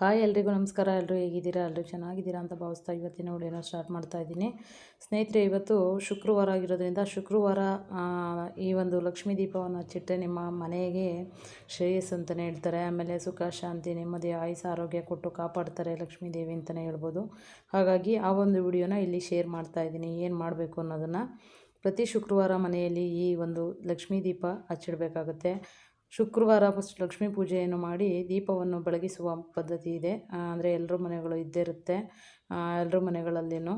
Hi ಎಲ್ರಿಗೂ ನಮಸ್ಕಾರ. ಎಲ್ಲರೂ ಹೇಗಿದ್ದೀರಾ? ಎಲ್ಲರೂ ಚೆನ್ನಾಗಿದ್ದೀರಾ ಅಂತ ಭಾವಿಸ್ತಾ ಇವತ್ತಿನ ವಿಡಿಯೋನ ಸ್ಟಾರ್ಟ್ ಮಾಡ್ತಾ ಇದ್ದೀನಿ. ಸ್ನೇಹಿತರೆ, ಇವತ್ತು ಶುಕ್ರವಾರ ಆಗಿರೋದ್ರಿಂದ ಶುಕ್ರವಾರ ಈ ಒಂದು ಲಕ್ಷ್ಮೀ ದೀಪವನ್ನು ಹಚ್ಚಿಟ್ಟರೆ ನಿಮ್ಮ ಮನೆಗೆ ಶ್ರೇಯಸ್ ಅಂತಲೇ ಹೇಳ್ತಾರೆ. ಆಮೇಲೆ ಸುಖ, ಶಾಂತಿ, ನೆಮ್ಮದಿ ಆಯುಸ ಆರೋಗ್ಯ ಕೊಟ್ಟು ಕಾಪಾಡ್ತಾರೆ ಲಕ್ಷ್ಮೀ ದೇವಿ ಅಂತಲೇ ಹೇಳ್ಬೋದು. ಹಾಗಾಗಿ ಆ ಒಂದು ವಿಡಿಯೋನ ಇಲ್ಲಿ ಶೇರ್ ಮಾಡ್ತಾ ಇದ್ದೀನಿ. ಏನು ಮಾಡಬೇಕು ಅನ್ನೋದನ್ನು ಪ್ರತಿ ಶುಕ್ರವಾರ ಮನೆಯಲ್ಲಿ ಈ ಒಂದು ಲಕ್ಷ್ಮೀ ದೀಪ ಹಚ್ಚಿಡಬೇಕಾಗುತ್ತೆ. ಶುಕ್ರವಾರ ಫಸ್ಟ್ ಲಕ್ಷ್ಮೀ ಪೂಜೆಯನ್ನು ಮಾಡಿ ದೀಪವನ್ನು ಬೆಳಗಿಸುವ ಪದ್ಧತಿ ಇದೆ. ಅಂದರೆ ಎಲ್ಲರ ಮನೆಗಳು ಇದ್ದೇ ಇರುತ್ತೆ. ಎಲ್ಲರ ಮನೆಗಳಲ್ಲಿನೂ.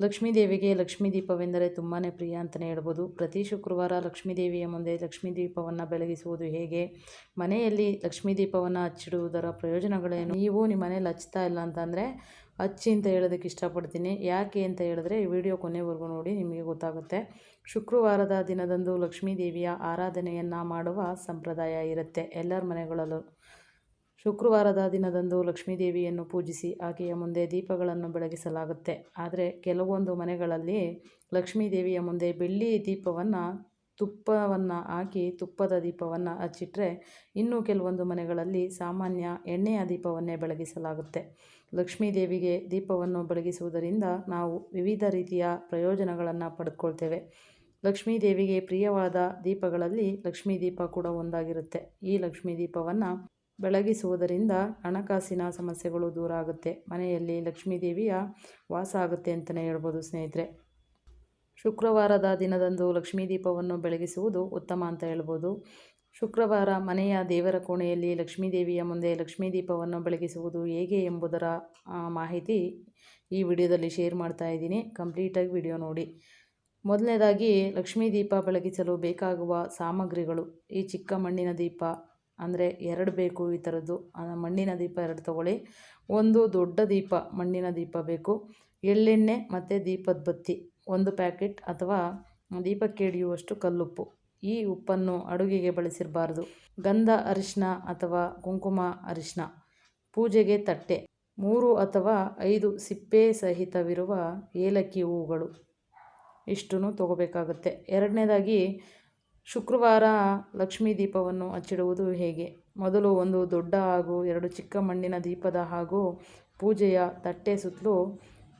ಲಕ್ಷ್ಮೀ ದೇವಿಗೆ ಲಕ್ಷ್ಮೀ ದೀಪವೆಂದರೆ ತುಂಬಾ ಪ್ರಿಯ ಅಂತಲೇ ಹೇಳ್ಬೋದು. ಪ್ರತಿ ಶುಕ್ರವಾರ ಲಕ್ಷ್ಮೀ ದೇವಿಯ ಮುಂದೆ ಲಕ್ಷ್ಮೀ ದೀಪವನ್ನು ಬೆಳಗಿಸುವುದು ಹೇಗೆ? ಮನೆಯಲ್ಲಿ ಲಕ್ಷ್ಮೀ ದೀಪವನ್ನು ಹಚ್ಚಿಡುವುದರ ಪ್ರಯೋಜನಗಳೇನು? ನೀವು ನಿಮ್ಮ ಮನೇಲಿ ಹಚ್ತಾ ಇಲ್ಲ ಅಂತಂದರೆ ಹಚ್ಚಿ ಅಂತ ಹೇಳೋದಕ್ಕೆ ಇಷ್ಟಪಡ್ತೀನಿ. ಯಾಕೆ ಅಂತ ಹೇಳಿದ್ರೆ ಈ ವಿಡಿಯೋ ಕೊನೆವರೆಗೂ ನೋಡಿ, ನಿಮಗೆ ಗೊತ್ತಾಗುತ್ತೆ. ಶುಕ್ರವಾರದ ದಿನದಂದು ಲಕ್ಷ್ಮೀ ದೇವಿಯ ಆರಾಧನೆಯನ್ನು ಮಾಡುವ ಸಂಪ್ರದಾಯ ಇರುತ್ತೆ ಎಲ್ಲರ ಮನೆಗಳಲ್ಲೂ. ಶುಕ್ರವಾರದ ದಿನದಂದು ಲಕ್ಷ್ಮೀ ದೇವಿಯನ್ನು ಪೂಜಿಸಿ ಆಕೆಯ ಮುಂದೆ ದೀಪಗಳನ್ನು ಬೆಳಗಿಸಲಾಗುತ್ತೆ. ಆದರೆ ಕೆಲವೊಂದು ಮನೆಗಳಲ್ಲಿ ಲಕ್ಷ್ಮೀ ದೇವಿಯ ಮುಂದೆ ಬೆಳ್ಳಿ ದೀಪವನ್ನು ತುಪ್ಪವನ್ನು ಹಾಕಿ ತುಪ್ಪದ ದೀಪವನ್ನು ಹಚ್ಚಿಟ್ರೆ ಇನ್ನು ಕೆಲವೊಂದು ಮನೆಗಳಲ್ಲಿ ಸಾಮಾನ್ಯ ಎಣ್ಣೆಯ ದೀಪವನ್ನೇ ಬೆಳಗಿಸಲಾಗುತ್ತೆ. ಲಕ್ಷ್ಮೀ ದೇವಿಗೆ ದೀಪವನ್ನು ಬೆಳಗಿಸುವುದರಿಂದ ನಾವು ವಿವಿಧ ರೀತಿಯ ಪ್ರಯೋಜನಗಳನ್ನು ಪಡೆದುಕೊಳ್ತೇವೆ ಲಕ್ಷ್ಮೀ ದೇವಿಗೆ ಪ್ರಿಯವಾದ ದೀಪಗಳಲ್ಲಿ ಲಕ್ಷ್ಮೀ ದೀಪ ಕೂಡ ಒಂದಾಗಿರುತ್ತೆ. ಈ ಲಕ್ಷ್ಮೀ ದೀಪವನ್ನು ಬೆಳಗಿಸುವುದರಿಂದ ಹಣಕಾಸಿನ ಸಮಸ್ಯೆಗಳು ದೂರ ಆಗುತ್ತೆ. ಮನೆಯಲ್ಲಿ ಲಕ್ಷ್ಮೀ ದೇವಿಯ ವಾಸ ಆಗುತ್ತೆ ಅಂತಲೇ ಹೇಳ್ಬೋದು ಸ್ನೇಹಿತರೆ. ಶುಕ್ರವಾರದ ದಿನದಂದು ಲಕ್ಷ್ಮೀ ದೀಪವನ್ನು ಬೆಳಗಿಸುವುದು ಉತ್ತಮ ಅಂತ ಹೇಳ್ಬೋದು. ಶುಕ್ರವಾರ ಮನೆಯ ದೇವರ ಕೋಣೆಯಲ್ಲಿ ಲಕ್ಷ್ಮೀ ದೇವಿಯ ಮುಂದೆ ಲಕ್ಷ್ಮೀ ದೀಪವನ್ನು ಬೆಳಗಿಸುವುದು ಹೇಗೆ ಎಂಬುದರ ಮಾಹಿತಿ ಈ ವಿಡಿಯೋದಲ್ಲಿ ಶೇರ್ ಮಾಡ್ತಾ ಇದ್ದೀನಿ. ಕಂಪ್ಲೀಟಾಗಿ ವಿಡಿಯೋ ನೋಡಿ. ಮೊದಲನೇದಾಗಿ, ಲಕ್ಷ್ಮೀ ದೀಪ ಬೆಳಗಿಸಲು ಬೇಕಾಗುವ ಸಾಮಗ್ರಿಗಳು. ಈ ಚಿಕ್ಕ ಮಣ್ಣಿನ ದೀಪ, ಅಂದರೆ ಎರಡು ಬೇಕು ಈ ಥರದ್ದು. ಮಣ್ಣಿನ ದೀಪ ಎರಡು ತಗೊಳ್ಳಿ. ಒಂದು ದೊಡ್ಡ ದೀಪ ಮಣ್ಣಿನ ದೀಪ ಬೇಕು. ಎಳ್ಳೆಣ್ಣೆ ಮತ್ತು ದೀಪದ ಬತ್ತಿ, ಒಂದು ಪ್ಯಾಕೆಟ್ ಅಥವಾ ದೀಪಕ್ಕೆ ಹಿಡಿಯುವಷ್ಟು ಕಲ್ಲುಪ್ಪು. ಈ ಉಪ್ಪನ್ನು ಅಡುಗೆಗೆ ಬಳಸಿರಬಾರ್ದು. ಗಂಧ ಅರಿಶಿನ ಅಥವಾ ಕುಂಕುಮ ಅರಿಶಿನ ಪೂಜೆಗೆ ತಟ್ಟೆ. ಮೂರು ಅಥವಾ ಐದು ಸಿಪ್ಪೆ ಸಹಿತವಿರುವ ಏಲಕ್ಕಿ ಹೂವುಗಳು. ಇಷ್ಟನ್ನು ತಗೋಬೇಕಾಗುತ್ತೆ. ಎರಡನೇದಾಗಿ, ಶುಕ್ರವಾರ ಲಕ್ಷ್ಮೀ ದೀಪವನ್ನು ಹಚ್ಚಿಡುವುದು ಹೇಗೆ? ಮೊದಲು ಒಂದು ದೊಡ್ಡ ಹಾಗೂ ಎರಡು ಚಿಕ್ಕ ಮಣ್ಣಿನ ದೀಪದ ಹಾಗೂ ಪೂಜೆಯ ತಟ್ಟೆ ಸುತ್ತಲೂ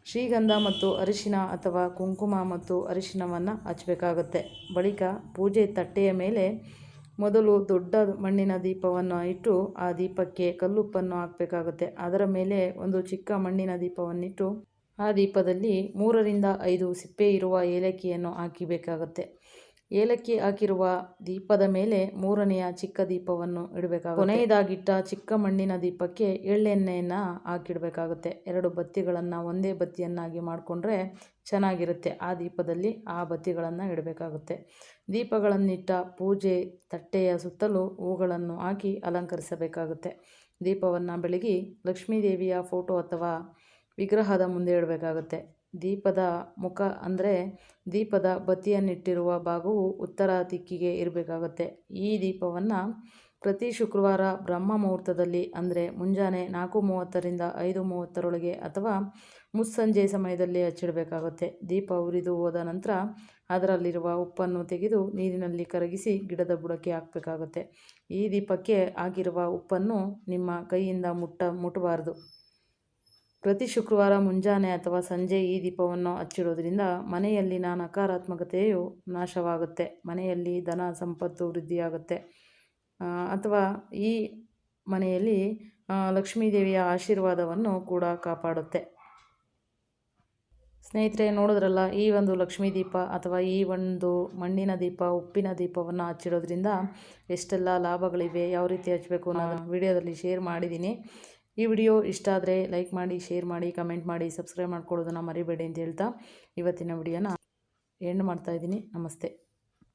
ಶ್ರೀಗಂಧ ಮತ್ತು ಅರಿಶಿನ ಅಥವಾ ಕುಂಕುಮ ಮತ್ತು ಅರಿಶಿನವನ್ನು ಹಚ್ಚಬೇಕಾಗುತ್ತೆ ಬಳಿಕ ಪೂಜೆ ತಟ್ಟೆಯ ಮೇಲೆ ಮೊದಲು ದೊಡ್ಡ ಮಣ್ಣಿನ ದೀಪವನ್ನು ಇಟ್ಟು ಆ ದೀಪಕ್ಕೆ ಕಲ್ಲುಪ್ಪನ್ನು ಹಾಕಬೇಕಾಗುತ್ತೆ. ಅದರ ಮೇಲೆ ಒಂದು ಚಿಕ್ಕ ಮಣ್ಣಿನ ದೀಪವನ್ನಿಟ್ಟು ಆ ದೀಪದಲ್ಲಿ ಮೂರರಿಂದ ಐದು ಸಿಪ್ಪೆ ಇರುವ ಏಲಕ್ಕಿಯನ್ನು ಹಾಕಿಬೇಕಾಗುತ್ತೆ. ಏಲಕ್ಕಿ ಹಾಕಿರುವ ದೀಪದ ಮೇಲೆ ಮೂರನೆಯ ಚಿಕ್ಕ ದೀಪವನ್ನು ಇಡಬೇಕಾಗುತ್ತೆ. ಕೊನೆಯದಾಗಿಟ್ಟ ಚಿಕ್ಕ ಮಣ್ಣಿನ ದೀಪಕ್ಕೆ ಎಳ್ಳೆಣ್ಣೆಯನ್ನು ಹಾಕಿಡಬೇಕಾಗುತ್ತೆ. ಎರಡು ಬತ್ತಿಗಳನ್ನು ಒಂದೇ ಬತ್ತಿಯನ್ನಾಗಿ ಮಾಡಿಕೊಂಡ್ರೆ ಚೆನ್ನಾಗಿರುತ್ತೆ. ಆ ದೀಪದಲ್ಲಿ ಆ ಬತ್ತಿಗಳನ್ನು ಇಡಬೇಕಾಗುತ್ತೆ. ದೀಪಗಳನ್ನಿಟ್ಟ ಪೂಜೆ ತಟ್ಟೆಯ ಸುತ್ತಲೂ ಹೂಗಳನ್ನು ಹಾಕಿ ಅಲಂಕರಿಸಬೇಕಾಗುತ್ತೆ. ದೀಪವನ್ನು ಬೆಳಗಿ ಲಕ್ಷ್ಮೀ ದೇವಿಯ ಫೋಟೋ ಅಥವಾ ವಿಗ್ರಹದ ಮುಂದೆ ಇಡಬೇಕಾಗುತ್ತೆ. ದೀಪದ ಮುಖ ಅಂದರೆ ದೀಪದ ಬತ್ತಿಯನ್ನಿಟ್ಟಿರುವ ಭಾಗವು ಉತ್ತರ ದಿಕ್ಕಿಗೆ ಇರಬೇಕಾಗತ್ತೆ. ಈ ದೀಪವನ್ನು ಪ್ರತಿ ಶುಕ್ರವಾರ ಬ್ರಹ್ಮ ಮುಹೂರ್ತದಲ್ಲಿ ಅಂದರೆ ಮುಂಜಾನೆ ನಾಲ್ಕು ಮೂವತ್ತರಿಂದ ಐದು ಮೂವತ್ತರೊಳಗೆ ಅಥವಾ ಮುಸ್ಸಂಜೆ ಸಮಯದಲ್ಲಿ ಹಚ್ಚಿಡಬೇಕಾಗುತ್ತೆ. ದೀಪ ಉರಿದು ಹೋದ ನಂತರ ಅದರಲ್ಲಿರುವ ಉಪ್ಪನ್ನು ತೆಗೆದು ನೀರಿನಲ್ಲಿ ಕರಗಿಸಿ ಗಿಡದ ಬುಡಕ್ಕೆ ಹಾಕಬೇಕಾಗುತ್ತೆ. ಈ ದೀಪಕ್ಕೆ ಆಗಿರುವ ಉಪ್ಪನ್ನು ನಿಮ್ಮ ಕೈಯಿಂದ ಮುಟ್ಟ ಮುಟ್ಟಬಾರ್ದು ಪ್ರತಿ ಶುಕ್ರವಾರ ಮುಂಜಾನೆ ಅಥವಾ ಸಂಜೆ ಈ ದೀಪವನ್ನು ಹಚ್ಚಿಡೋದ್ರಿಂದ ಮನೆಯಲ್ಲಿನ ನಕಾರಾತ್ಮಕತೆಯು ನಾಶವಾಗುತ್ತೆ. ಮನೆಯಲ್ಲಿ ಧನ ಸಂಪತ್ತು ವೃದ್ಧಿಯಾಗುತ್ತೆ. ಅಥವಾ ಈ ಮನೆಯಲ್ಲಿ ಲಕ್ಷ್ಮೀದೇವಿಯ ಲಕ್ಷ್ಮೀ ದೇವಿಯ ಆಶೀರ್ವಾದವನ್ನು ಕೂಡ ಕಾಪಾಡುತ್ತೆ. ಸ್ನೇಹಿತರೆ ನೋಡಿದ್ರಲ್ಲ ಈ ಒಂದು ಲಕ್ಷ್ಮೀ ದೀಪ ಅಥವಾ ಈ ಒಂದು ಮಣ್ಣಿನ ದೀಪ ಉಪ್ಪಿನ ದೀಪವನ್ನು ಹಚ್ಚಿಡೋದ್ರಿಂದ ಎಷ್ಟೆಲ್ಲ ಲಾಭಗಳಿವೆ ಯಾವ ರೀತಿ ಹಚ್ಚಬೇಕು ಅನ್ನೋದನ್ನು ವಿಡಿಯೋದಲ್ಲಿ ಶೇರ್ ಮಾಡಿದ್ದೀನಿ. ಈ ವಿಡಿಯೋ ಇಷ್ಟ ಆದರೆ ಲೈಕ್ ಮಾಡಿ, ಶೇರ್ ಮಾಡಿ, ಕಮೆಂಟ್ ಮಾಡಿ, ಸಬ್ಸ್ಕ್ರೈಬ್ ಮಾಡ್ಕೊಳ್ಳೋದನ್ನು ಮರಿಬೇಡಿ ಅಂತ ಹೇಳ್ತಾ ಇವತ್ತಿನ ವಿಡಿಯೋನ ಎಂಡ್ ಮಾಡ್ತಾಯಿದ್ದೀನಿ ನಮಸ್ತೆ.